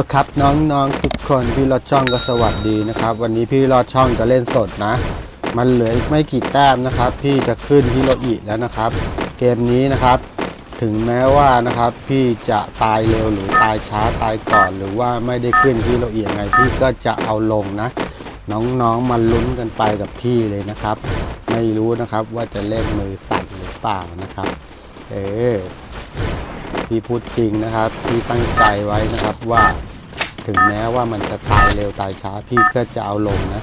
ละครับน้องๆทุกคนพี่รอดช่องก็สวัสดีนะครับ วันนี้พี่รอดช่องจะเล่นสดนะ มันเหลืออีกไม่กี่แต้มนะครับ พี่จะขึ้นฮิโรอิแล้วนะครับ เกมนี้นะครับ ถึงแม้ว่านะครับ พี่จะตายเร็วหรือตายช้าตายก่อน หรือว่าไม่ได้ขึ้นฮิโรอิยังไงพี่ก็จะเอาลงนะ น้องๆมาลุ้นกันไปกับพี่เลยนะครับ ไม่รู้นะครับว่าจะเล่นมือสั่นหรือเปล่านะครับ เออพี่พูดจริงนะครับ พี่ตั้งใจไว้นะครับว่า ถึงแม้ว่ามันจะตายเร็วตายช้าพี่ก็จะเอาลงนะ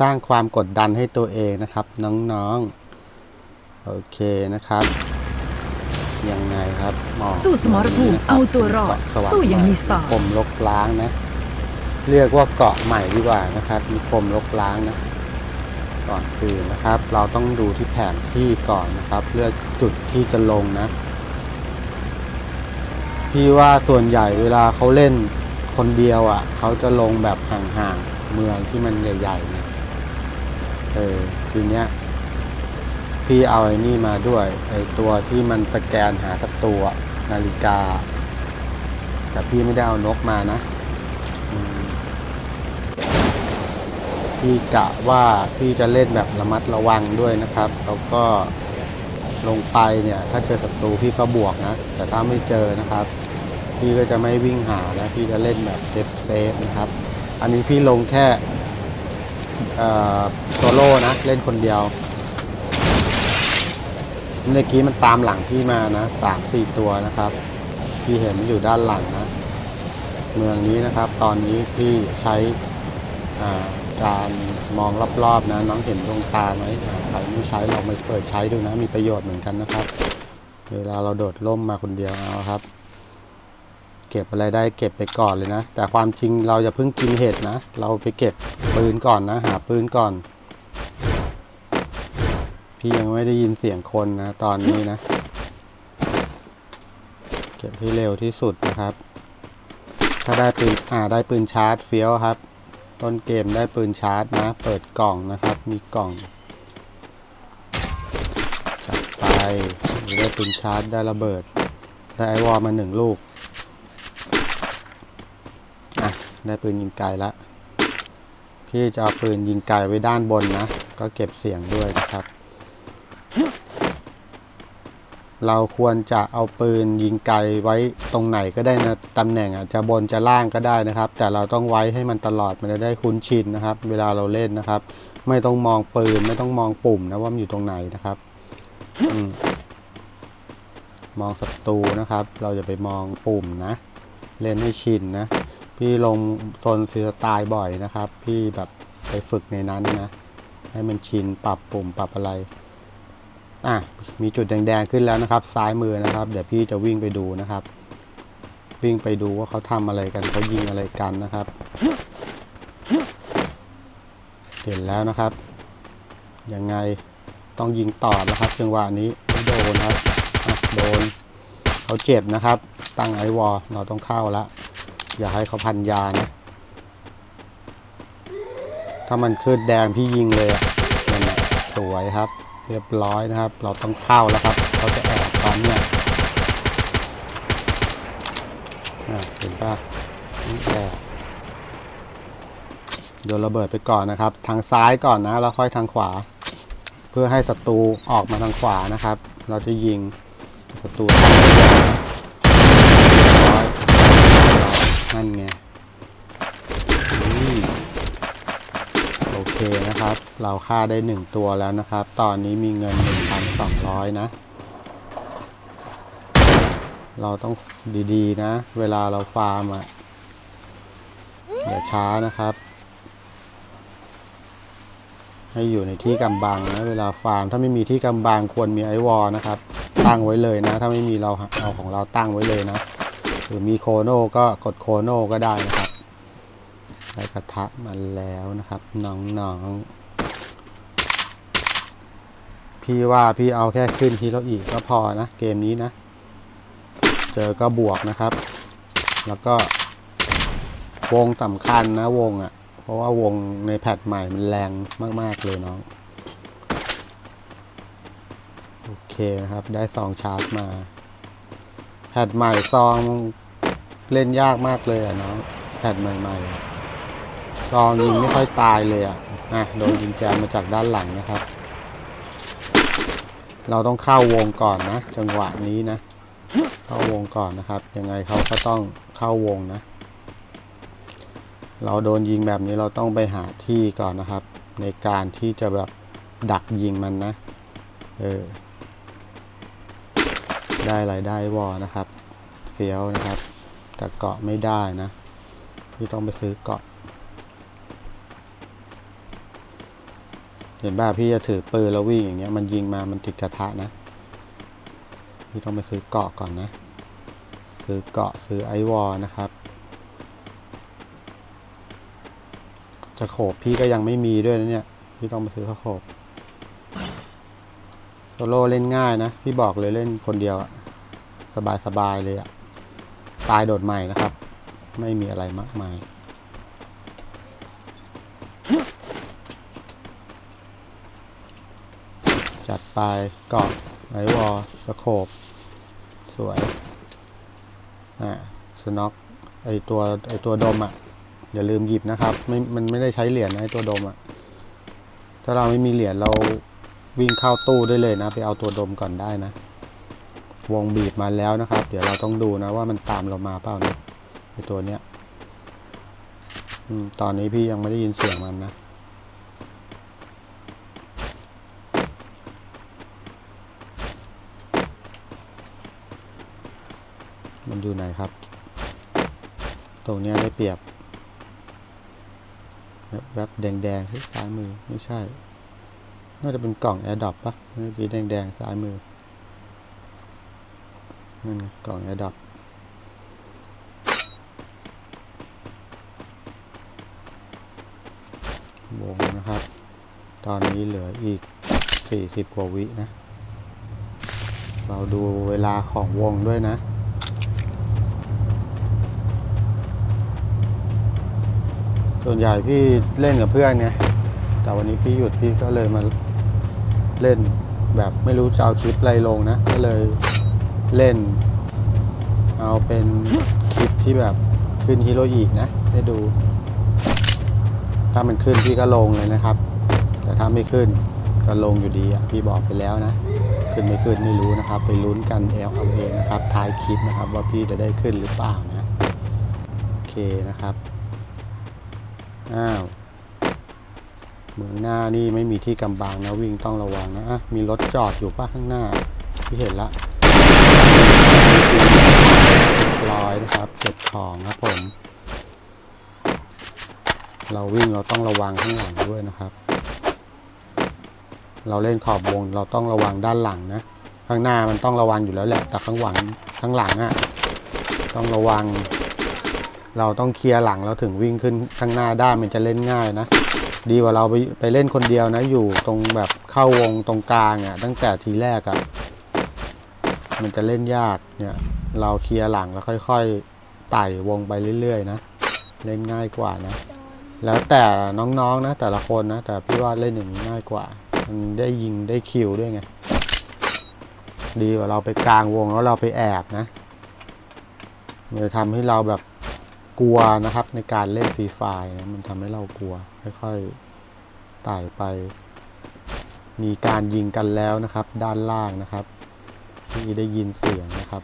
สร้างความกดดันให้ตัวเองนะครับ น้องๆ โอเคนะครับ ยังไงครับหมอสู้สมรภูมิเอาตัวรอดเกาะสว่สู้อย่างมีสไตล์ผมลกล้างนะ เรียกว่าเกาะใหม่ดีกว่านะครับ มีคมลกล้างนะก่อนอื่นนะครับ เราต้องดูที่แผนที่ก่อนนะครับ เลือกจุดที่จะลงนะ พี่ว่าส่วนใหญ่เวลาเขาเล่น คนเดียวอะ่ะ เขาจะลงแบบห่างๆเมืองที่มันใหญ่ๆเนี่ยเออทีเนี้ยพี่เอาไอ้นี่มาด้วยไอ้ตัวที่มันสแกนหาศัตรูอะนาฬิกา แต่พี่ไม่ได้เอานกมานะพี่กะว่าพี่จะเล่นแบบระมัดระวังด้วยนะครับ แล้วก็ลงไปเนี่ย ถ้าเจอศัตรูพี่ก็บวกนะ แต่ถ้าไม่เจอนะครับ พี่ก็จะไม่วิ่งหาแล้วพี่จะเล่นแบบเซฟเซฟนะครับ อันนี้พี่ลงแค่โซโล่นะ เล่นคนเดียวเมื่อกี้มันตามหลังพี่มานะสามสี่ตัวนะครับ พี่เห็นมันอยู่ด้านหลังนะ เมืองนี้นะครับ ตอนนี้พี่ใช้อ่าการมองรอบๆนะ น้องเห็นดวงตาไหมใครไม่ใช้ลองไปเปิดใช้ดูนะ มีประโยชน์เหมือนกันนะครับ เวลาเราโดดร่มมาคนเดียวเอาครับ เก็บอะไรได้เก็บไปก่อนเลยนะ แต่ความจริงเราจะเพิ่งกินเห็ดนะ เราไปเก็บปืนก่อนนะ หาปืนก่อน พี่ยังไม่ได้ยินเสียงคนนะ ตอนนี้นะ เก็บให้เร็วที่สุดนะครับ ถ้าได้ปืนอ่าได้ปืนชาร์จเฟี้ยวครับ ต้นเกมได้ปืนชาร์จนะ เปิดกล่องนะครับ มีกล่องจัดไปได้ปืนชาร์จได้ระเบิด ได้ไอวอลมาหนึ่งลูก อะ ได้ปืนยิงไกลละพี่จะเอาปืนยิงไกลไว้ด้านบนนะ ก็เก็บเสียงด้วยนะครับ เราควรจะเอาปืนยิงไกลไว้ตรงไหนก็ได้นะตำแหน่งอะจะบนจะล่างก็ได้นะครับ แต่เราต้องไว้ให้มันตลอดมันจะได้คุ้นชินนะครับ เวลาเราเล่นนะครับ ไม่ต้องมองปืนไม่ต้องมองปุ่มนะว่ามันอยู่ตรงไหนนะครับอืมมองศัตรูนะครับ เราจะไปมองปุ่มนะ เล่นให้ชินนะ พี่ลงโซนซีสไตล์บ่อยนะครับ พี่แบบไปฝึกในนั้นนะ ให้มันชินปรับปุ่มปรับอะไร อะ มีจุดแดงๆขึ้นแล้วนะครับ ซ้ายมือนะครับ เดี๋ยวพี่จะวิ่งไปดูนะครับ วิ่งไปดูว่าเขาทำอะไรกันเขายิงอะไรกันนะครับเห็นแล้วนะครับ ยังไงต้องยิงต่อนะครับจังหวะนี้โดนครับอะโดนเขาเจ็บนะครับ ตั้งไอวอลเราต้องเข้าแล้ว อย่าให้เขาพันยานะ ถ้ามันขึ้นแดงพี่ยิงเลยอะนั่นแหละสวยครับ เรียบร้อยนะครับ เราต้องเข้าแล้วครับ เขาจะแอบตอนเนี้ยเห็นปะแอบโยนระเบิดไปก่อนนะครับ ทางซ้ายก่อนนะ แล้วค่อยทางขวา เพื่อให้ศัตรูออกมาทางขวานะครับ เราจะยิงศัตรูอยนั่นไงนี่โอเค นะครับ เราฆ่าได้หนึ่งตัวแล้วนะครับ ตอนนี้มีเงิน 1,200 นะ เราต้องดีๆนะ เวลาเราฟาร์มอะอย่าช้านะครับ ให้อยู่ในที่กำบังนะ เวลาฟาร์มถ้าไม่มีที่กำบังควรมีไอวอลนะครับ ตั้งไว้เลยนะ ถ้าไม่มีเราเอาของเราตั้งไว้เลยนะ หรือมีโคโน่ก็กดโคโน่ก็ได้นะครับ ได้กระทะมาแล้วนะครับ น้องๆ พี่ว่าพี่เอาแค่ขึ้นฮีโร่อีกก็พอนะ เกมนี้นะ เจอก็บวกนะครับ แล้วก็ วงสำคัญนะวงอะ่ะ เพราะว่าวงในแพทใหม่มันแรงมาก ๆ เลยน้อง โอเคนะครับ ได้ซองชาร์จมา แพทใหม่ซองเล่นยากมากเลยอะน้องแพทใหม่ ๆ อะลอยิงไม่ค่อยตายเลยอะอะโดนยิงแจมมาจากด้านหลังนะครับ เราต้องเข้าวงก่อนนะ จังหวะนี้นะ เข้าวงก่อนนะครับ ยังไงเขาก็ต้องเข้าวงนะ เราโดนยิงแบบนี้เราต้องไปหาที่ก่อนนะครับ ในการที่จะแบบดักยิงมันนะ เออ ได้อะไรได้วอนะครับ เฟี้ยวนะครับ แต่เกาะไม่ได้นะ พี่ต้องไปซื้อเกาะ เห็นป่ะพี่จะถือปืนแล้ววิ่งอย่างเงี้ยมันยิงมามันติดกระทะนะ พี่ต้องไปซื้อเกาะก่อนนะ ซื้อเกาะซื้อไอวอลนะครับ จะโขบพี่ก็ยังไม่มีด้วยนะเนี่ย พี่ต้องไปซื้อข้าโขบโซโล่เล่นง่ายนะ พี่บอกเลยเล่นคนเดียวอะสบายสบายเลยอะตายโดดใหม่นะครับ ไม่มีอะไรมากมาย จัดไปเกาะไอวอลสะโขบสวย อ่าสน็อกไอตัวไอตัวดมอะ อย่าลืมหยิบนะครับไม่มันไม่ได้ใช้เหรียญนะไอตัวดมอะ ถ้าเราไม่มีเหรียญเราวิ่งเข้าตู้ได้เลยนะ ไปเอาตัวดมก่อนได้นะ วงบีบมาแล้วนะครับ เดี๋ยวเราต้องดูนะว่ามันตามเรามาเปล่านะไอตัวเนี้ยอมตอนนี้พี่ยังไม่ได้ยินเสียงมันนะ มันอยู่ไหนครับ ตรงนี้ได้เปรียบแวบแดงๆที่ซ้ายมือไม่ใช่ น่าจะเป็นกล่อง AirDrop ปะเมื่อกี้แดงๆซ้ายมือนั่นไงกล่อง AirDrop วงนะครับ ตอนนี้เหลืออีก 40 กว่าวินะ เราดูเวลาของวงด้วยนะ ส่วนใหญ่พี่เล่นกับเพื่อนไงแต่วันนี้พี่หยุดพี่ก็เลยมาเล่นแบบไม่รู้จะเอาคลิปอะไรลงนะ ก็เลยเล่น เอาเป็นคลิปที่แบบขึ้นฮิโร่อีกนะให้ดู ถ้ามันขึ้นพี่ก็ลงเลยนะครับ แต่ถ้าไม่ขึ้นก็ลงอยู่ดีอะพี่บอกไปแล้วนะ ขึ้นไม่ขึ้นไม่รู้นะครับ ไปลุ้นกันเอลเอาเองนะครับท้ายคลิปนะครับ ว่าพี่จะได้ขึ้นหรือเปล่านะ โอเคนะครับ อ้าวเมืองหน้านี่ไม่มีที่กำบังนะวิ่งต้องระวังนะอะมีรถจอดอยู่ป่ะข้างหน้าที่เห็นละเรียบร้อยนะครับเก็บของครับผม เราวิ่งเราต้องระวังข้างหลังด้วยนะครับ เราเล่นขอบวงเราต้องระวังด้านหลังนะ ข้างหน้ามันต้องระวังอยู่แล้วแหละแต่ข้างหลังข้างหลังอะ่ะต้องระวัง เราต้องเคลียร์หลังแล้วถึงวิ่งขึ้นข้างหน้าได้มันจะเล่นง่ายนะ ดีกว่าเราไปไปเล่นคนเดียวนะอยู่ตรงแบบเข้าวงตรงกลางอะ่ะตั้งแต่ทีแรกอะ่ะมันจะเล่นยากเนี่ยเราเคลียร์หลังแล้วค่อยๆไต่วงไปเรื่อยๆนะเล่นง่ายกว่านะ แล้วแต่น้องๆนะ แต่ละคนนะ แต่พี่ว่าเล่นอย่างนี้ง่ายกว่า มันได้ยิงได้คิวด้วยไง ดีกว่าเราไปกลางวงแล้วเราไปแอบนะมันจะทำให้เราแบบ กลัวนะครับในการเล่นฟรีไฟนะมันทำให้เรากลัวค่อยๆไต่ไป มีการยิงกันแล้วนะครับ ด้านล่างนะครับที่ได้ยินเสียงนะครับ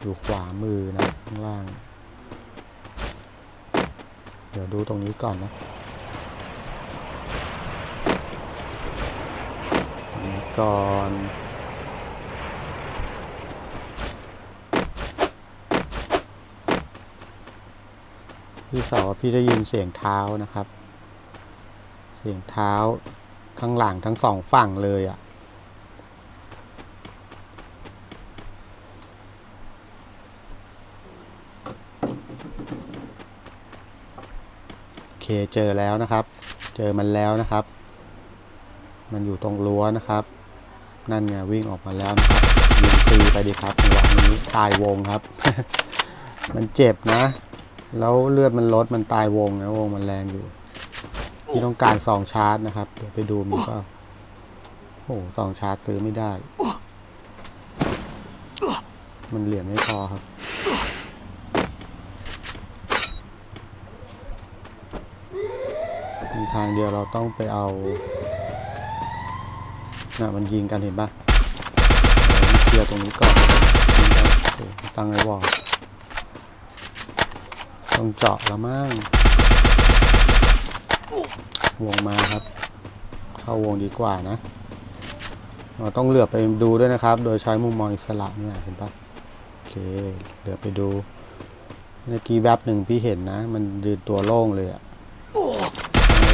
อยู่ขวามือนะข้างล่าง เดี๋ยวดูตรงนี้ก่อนนะก่อน พี่สาวพี่ได้ยินเสียงเท้านะครับ เสียงเท้าข้างหลังทั้งสองฝั่งเลยอะ่ะโอเคเจอแล้วนะครับ เจอมันแล้วนะครับ มันอยู่ตรงรั้วนะครับ นั่นไงวิ่งออกมาแล้วนะครับยิงตีไปดีครับจังหวนี้ตายวงครับ มันเจ็บนะ แล้วเลือดมันลดมันตายวงนะวงมันแรงอยู่ที่ต้องการสองชาร์จนะครับ เดี๋ยวไปดูมันก็โอ้สองชาร์จซื้อไม่ได้ มันเหรียมไม่พอครับมีทางเดียวเราต้องไปเอาน่ะมันยิงกันเห็นปะเคลียร์ตรงนี้ก่อนตั้งไอ้วอล ต้องเจาะแล้วมั้งวงมาครับ เข้าวงดีกว่านะเราต้องเหลือบไปดูด้วยนะครับ โดยใช้มุมมองอิสระเนี่ยเห็นปะโอเคเหลือบไปดูเมื่อกี้แวบหนึ่งพี่เห็นนะ มันยืนตัวโล่งเลยอะ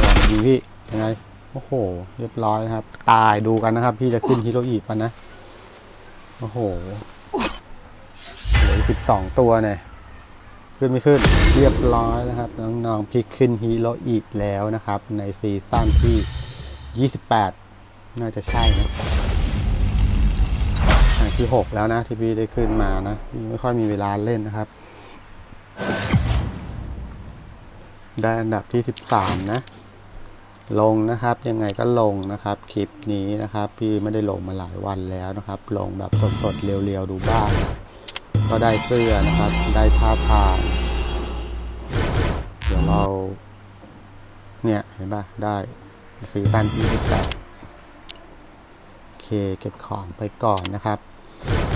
ลองยิงพี่ยังไงโอ้โห เรียบร้อยนะครับ ตายดูกันนะครับ พี่จะขึ้นฮิโรอีปันนะ โอ้โหเหลือสิบสองตัวเนี่ย ขึ้นไม่ขึ้นเรียบร้อยนะครับ น้องๆพี่ขึ้นฮีโร่อีกแล้วนะครับ ในซีซั่นที่ 28 น่าจะใช่นะอันที่ 6 แล้วนะที่พี่ได้ขึ้นมานะ ไม่ค่อยมีเวลาเล่นนะครับ ได้อันดับที่ 13 นะ ลงนะครับยังไงก็ลงนะครับ คลิปนี้นะครับ พี่ไม่ได้ลงมาหลายวันแล้วนะครับ ลงแบบสดๆเรียวๆดูบ้าง ก็ได้เสื้อนะครับ ได้ท่าทาง เดี๋ยวเรา เนี่ยเห็นป่ะ ได้ซีซั่นที่28โอเค เก็บของไปก่อนนะครับ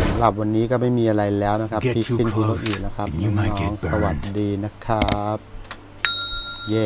สำหรับวันนี้ก็ไม่มีอะไรแล้วนะครับ Get ที่ too ขึ้นฮีโร่ close อีกนะครับ and you might น้อง get ๆสวัส burned ดีนะครับ เย่